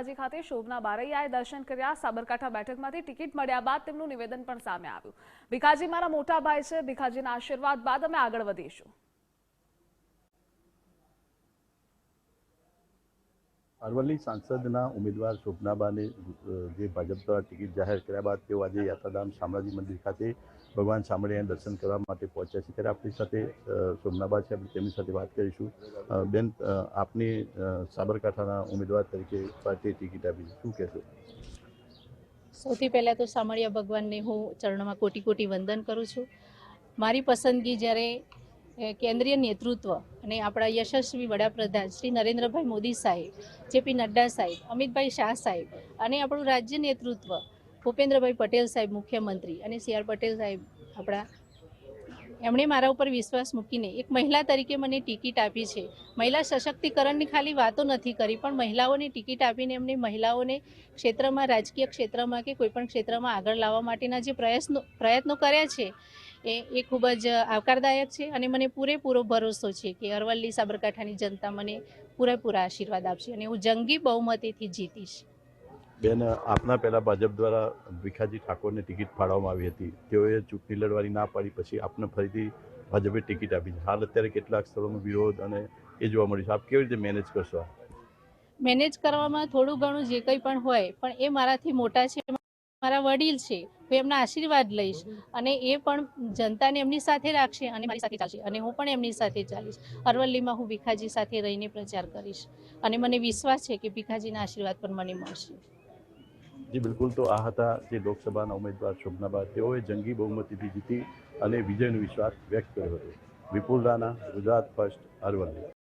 શામળાજી ખાતે શોભના બારૈયાએ દર્શન કર્યા. સાબરકાંઠા બેઠકમાંથી ટિકિટ મળ્યા બાદ તેમનું નિવેદન પણ સામે આવ્યું. ભીખાજી, મારા મોટા ભાઈ છે. ભીખાજીના આશીર્વાદ બાદ અમે આગળ વધીશું. અરવલ્લી સાંસદના ઉમેદવાર શોભનાબાને જે ભાજપ દ્વારા ટિકિટ જાહેર કર્યા બાદ તેઓ આજે યાત્રાધામ શામળાજી મંદિર ખાતે ભગવાન શામળિયાના દર્શન કરવા માટે પહોંચ્યા છે. ત્યારે આપણી સાથે સોમનાબા છે. આપણે તેમની સાથે વાત કરીશું. બેન આપની સાબરકાંઠાના ઉમેદવાર તરીકે પાર્ટીએ ટિકિટ આપી શું કહેશો? સૌથી પહેલાં તો શામળિયા ભગવાનને હું ચરણમાં કોટી કોટી વંદન કરું છું. મારી પસંદગી જ્યારે કેન્દ્રીય નેતૃત્વ અને આપણા યશસ્વી વડાપ્રધાન શ્રી નરેન્દ્રભાઈ મોદી સાહેબ, જેપી નડ્ડા સાહેબ, અમિતભાઈ શાહ સાહેબ અને આપણું રાજ્ય નેતૃત્વ ભૂપેન્દ્રભાઈ પટેલ સાહેબ મુખ્યમંત્રી અને સી આર પટેલ સાહેબ આપણા. એમણે મારા ઉપર વિશ્વાસ મૂકીને એક મહિલા તરીકે મને ટિકિટ આપી છે. મહિલા સશક્તિકરણની ખાલી વાતો નથી કરી, પણ મહિલાઓને ટિકિટ આપીને એમને મહિલાઓને ક્ષેત્રમાં, રાજકીય ક્ષેત્રમાં કે કોઈપણ ક્ષેત્રમાં આગળ લાવવા માટેના જે પ્રયત્નો પ્રયત્નો કર્યા છે એ એ ખૂબ જ આવકારદાયક છે અને મને પૂરેપૂરો ભરોસો છે કે અરવલ્લી સાબરકાંઠાની જનતા મને પૂરેપૂરા આશીર્વાદ આપશે અને હું જંગી બહુમતીથી જીતીશ. બેન આપના પહેલાં ભાજપ દ્વારા ભીખાજી ઠાકોરને ટિકિટ ફાળવવામાં આવી હતી. તેઓએ ચૂંટણી લડવાની ના પાડી પછી આપને ફરીથી ભાજપે ટિકિટ આપી છે. હાલ અત્યારે કેટલાક સ્થળોમાં વિરોધ અને એ જોવા મળ્યું છે. આપ કેવી રીતે મેનેજ કરશો? મેનેજ કરવામાં થોડું ઘણું જે કંઈ પણ હોય પણ એ મારાથી મોટા છે. મારા વડીલ છે, હું એમના આશીર્વાદ લઈશ અને એ પણ જનતાને એમની સાથે રાખશે અને મારી સાથે ચાલશે અને હું પણ એમની સાથે ચાલીશ. અરવલ્લીમાં હું ભીખાજી સાથે રહીને પ્રચાર કરીશ અને મને વિશ્વાસ છે કે ભીખાજીના આશીર્વાદ પણ મને મળશે. જી, બિલકુલ તો આ હતા જે લોકસભાના ઉમેદવાર શોભનાબા. તેઓએ જંગી બહુમતીથી જીતી અને વિજયનો વિશ્વાસ વ્યક્ત કર્યો હતો. વિપુલ રાણા, ગુજરાત ફર્સ્ટ, અરવલ્લી.